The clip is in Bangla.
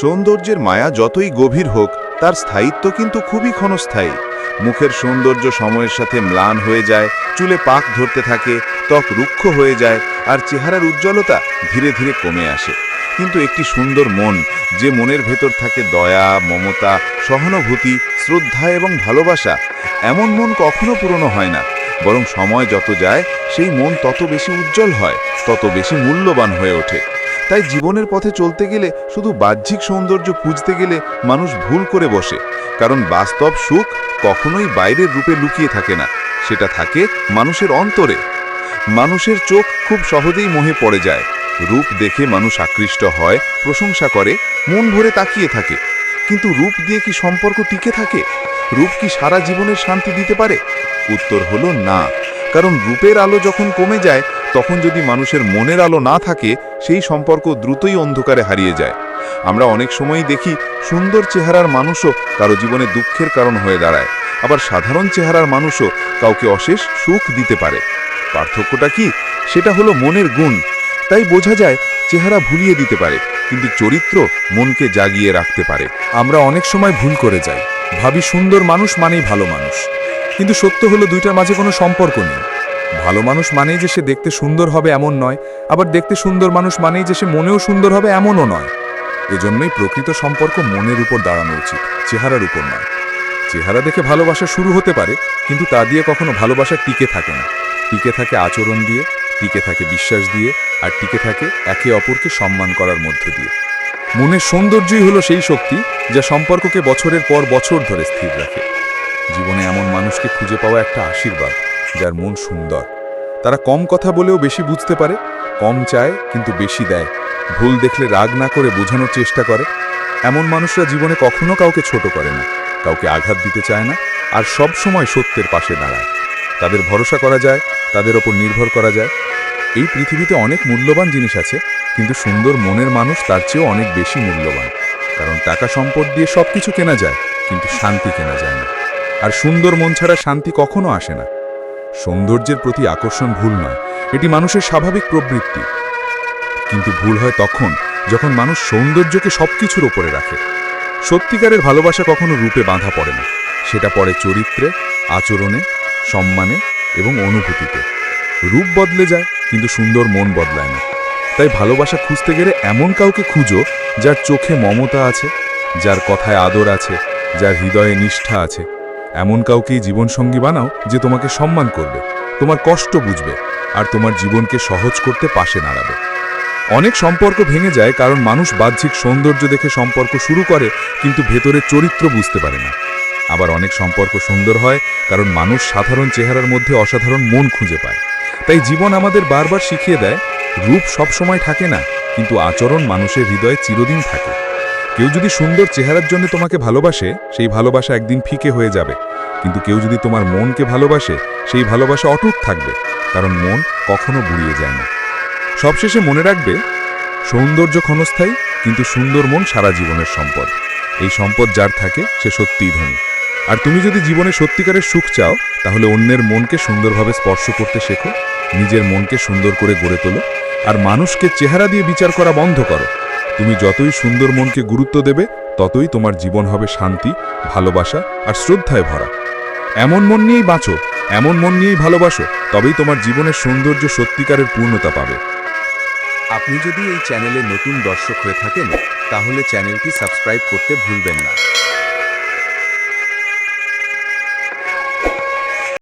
সৌন্দর্যের মায়া যতই গভীর হোক, তার স্থায়িত্ব কিন্তু খুবই ক্ষণস্থায়ী। মুখের সৌন্দর্য সময়ের সাথে ম্লান হয়ে যায়, চুলে পাক ধরতে থাকে, ত্বক রুক্ষ হয়ে যায়, আর চেহারার উজ্জ্বলতা ধীরে ধীরে কমে আসে। কিন্তু একটি সুন্দর মন, যে মনের ভেতর থাকে দয়া, মমতা, সহানুভূতি, শ্রদ্ধা এবং ভালোবাসা, এমন মন কখনো পুরনো হয় না। বরং সময় যত যায়, সেই মন তত বেশি উজ্জ্বল হয়, তত বেশি মূল্যবান হয়ে ওঠে। তাই জীবনের পথে চলতে গেলে শুধু বাহ্যিক সৌন্দর্য খুঁজতে গেলে মানুষ ভুল করে বসে। কারণ বাস্তব সুখ কখনোই বাইরের রূপে লুকিয়ে থাকে না, সেটা থাকে মানুষের অন্তরে। মানুষের চোখ খুব সহজেই মোহে পড়ে যায়। রূপ দেখে মানুষ আকৃষ্ট হয়, প্রশংসা করে, মন ভরে তাকিয়ে থাকে। কিন্তু রূপ দিয়ে কি সম্পর্ক টিকে থাকে? রূপ কি সারা জীবনের শান্তি দিতে পারে? উত্তর হলো না। কারণ রূপের আলো যখন কমে যায় তখন যদি মানুষের মনের আলো না থাকে, সেই সম্পর্ক দ্রুতই অন্ধকারে হারিয়ে যায়। আমরা অনেক সময়ই দেখি সুন্দর চেহারার মানুষও কারও জীবনে দুঃখের কারণ হয়ে দাঁড়ায়। আবার সাধারণ চেহারার মানুষও কাউকে অশেষ সুখ দিতে পারে। পার্থক্যটা কি? সেটা হলো মনের গুণ। তাই বোঝা যায়, চেহারা ভুলিয়ে দিতে পারে, কিন্তু চরিত্র মনকে জাগিয়ে রাখতে পারে। আমরা অনেক সময় ভুল করে যাই। ভাবি সুন্দর মানুষ মানেই ভালো মানুষ। কিন্তু সত্য হলো দুইটার মাঝে কোনো সম্পর্ক নেই। ভালো মানুষ মানেই যে সে দেখতে সুন্দর হবে এমন নয়, আবার দেখতে সুন্দর মানুষ মানেই যে সে মনেও সুন্দর হবে এমনও নয়। এজন্যই প্রকৃত সম্পর্ক মনের উপর দাঁড়ানো উচিত, চেহারার উপর নয়। চেহারা দেখে ভালোবাসা শুরু হতে পারে, কিন্তু তা দিয়ে কখনো ভালোবাসা টিকে থাকে না। টিকে থাকে আচরণ দিয়ে, টিকে থাকে বিশ্বাস দিয়ে, আর টিকে থাকে একে অপরকে সম্মান করার মধ্য দিয়ে। মনের সৌন্দর্যই হলো সেই শক্তি যা সম্পর্ককে বছরের পর বছর ধরে স্থির রাখে। জীবনে এমন মানুষকে খুঁজে পাওয়া একটা আশীর্বাদ। যার মন সুন্দর। তারা কম কথা বলেও বেশি বুঝতে পারে, কম চায় কিন্তু বেশি দেয়। ভুল দেখলে রাগ না করে বোঝানোর চেষ্টা করে। এমন মানুষরা জীবনে কখনো কাউকে ছোট করে না, কাউকে আঘাত দিতে চায় না আর সব সময় সত্যের পাশে দাঁড়ায়। তাদের ভরসা করা যায়, তাদের ওপর নির্ভর করা যায়। এই পৃথিবীতে অনেক মূল্যবান জিনিস আছে, কিন্তু সুন্দর মনের মানুষ তার চেয়েও অনেক বেশি মূল্যবান। কারণ টাকা সম্পদ দিয়ে সব কিছু কেনা যায়, কিন্তু শান্তি কেনা যায় না। আর সুন্দর মন ছাড়া শান্তি কখনো আসে না। সৌন্দর্যের প্রতি আকর্ষণ ভুল নয়। এটি মানুষের স্বাভাবিক প্রবৃত্তি। কিন্তু ভুল হয় তখন যখন মানুষ সৌন্দর্যকে সবকিছুর ওপরে রাখে। সত্যিকারের ভালোবাসা কখনো রূপে বাঁধা পড়ে না। সেটা পড়ে চরিত্রে, আচরণে, সম্মানে এবং অনুভূতিতে। রূপ বদলে যায়, কিন্তু সুন্দর মন বদলায় না। তাই ভালোবাসা খুঁজতে গেলে এমন কাউকে খুঁজো যার চোখে মমতা আছে, যার কথায় আদর আছে, যার হৃদয়ে নিষ্ঠা আছে। এমন কাউকেই জীবনসঙ্গী বানাও যে তোমাকে সম্মান করবে, তোমার কষ্ট বুঝবে, আর তোমার জীবনকে সহজ করতে পাশে দাঁড়াবে অনেক সম্পর্ক ভেঙে যায় কারণ মানুষ বাহ্যিক সৌন্দর্য দেখে সম্পর্ক শুরু করে, কিন্তু ভেতরে চরিত্র বুঝতে পারে না। আবার অনেক সম্পর্ক সুন্দর হয় কারণ মানুষ সাধারণ চেহারার মধ্যে অসাধারণ মন খুঁজে পায়। তাই জীবন আমাদের বারবার শিখিয়ে দেয়, রূপ সব সময় থাকে না, কিন্তু আচরণ মানুষের হৃদয়ে চিরদিন থাকে। কেউ যদি সুন্দর চেহারার জন্য তোমাকে ভালোবাসে, সেই ভালোবাসা একদিন ফিকে হয়ে যাবে। কিন্তু কেউ যদি তোমার মনকে ভালোবাসে, সেই ভালোবাসা অটুট থাকবে, কারণ মন কখনো বুড়িয়ে যায় না। সবশেষে মনে রাখবে, সৌন্দর্য ক্ষণস্থায়ী, কিন্তু সুন্দর মন সারা জীবনের সম্পদ। এই সম্পদ যার থাকে, সে সত্যিই ধনী। আর তুমি যদি জীবনে সত্যিকারের সুখ চাও, তাহলে অন্যের মনকে সুন্দরভাবে স্পর্শ করতে শেখো, নিজের মনকে সুন্দর করে গড়ে তোলো, আর মানুষকে চেহারা দিয়ে বিচার করা বন্ধ করো। তুমি যতই সুন্দর মনকে গুরুত্ব দেবে, ততই তোমার জীবন হবে শান্তি, ভালোবাসা আর শ্রদ্ধায় ভরা। এমন মন নিয়েই বাঁচো, এমন মন নিয়েই ভালোবাসো, তবেই তোমার জীবনের সৌন্দর্য সত্যিকারের পূর্ণতা পাবে। আপনি যদি এই চ্যানেলে নতুন দর্শক হয়ে থাকেন, তাহলে চ্যানেলটি সাবস্ক্রাইব করতে ভুলবেন না।